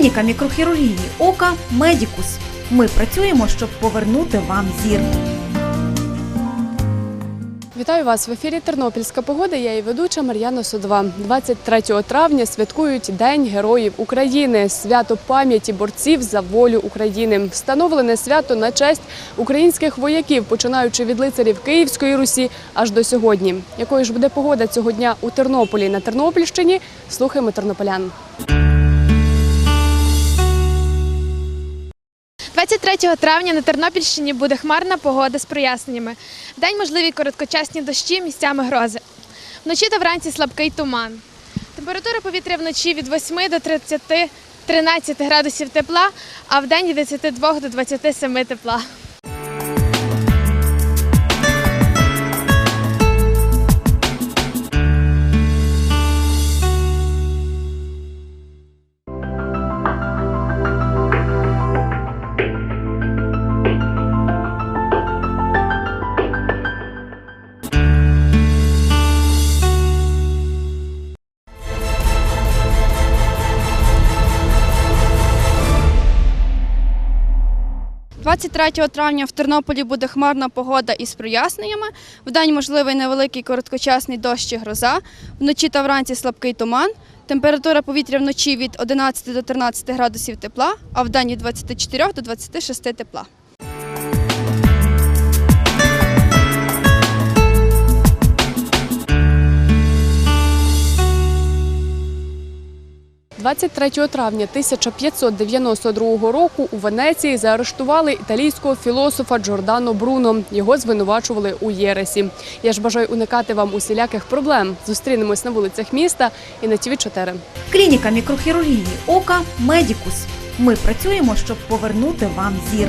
Клініка мікрохірургії ока Медікус. Ми працюємо, щоб повернути вам зір. Вітаю вас в ефірі Тернопільська погода. Я і ведуча Мар'яна Судова. 23 травня святкують День Героїв України, свято пам'яті борців за волю України. Встановлене свято на честь українських вояків, починаючи від лицарів Київської Русі аж до сьогодні. Якою ж буде погода цього дня у Тернополі на Тернопільщині? Слухаємо тернополян. 23 травня на Тернопільщині буде хмарна погода з проясненнями. День можливі короткочасні дощі, місцями грози. Вночі та вранці слабкий туман. Температура повітря вночі від 8 до 30 13 градусів тепла, а в день від 22 до 27 тепла. – 23 травня в Тернополі буде хмарна погода із проясненнями. Вдень можливий невеликий короткочасний дощ чи гроза. Вночі та вранці слабкий туман. Температура повітря вночі від 11 до 13 градусів тепла, а вдень від 24 до 26 тепла. – 23 травня 1592 року у Венеції заарештували італійського філософа Джордано Бруно. Його звинувачували у Єресі. Я ж бажаю уникати вам усіляких проблем. Зустрінемось на вулицях міста і на ТВ 4 Клініка мікрохірургії ока Медікус. Ми працюємо, щоб повернути вам зір.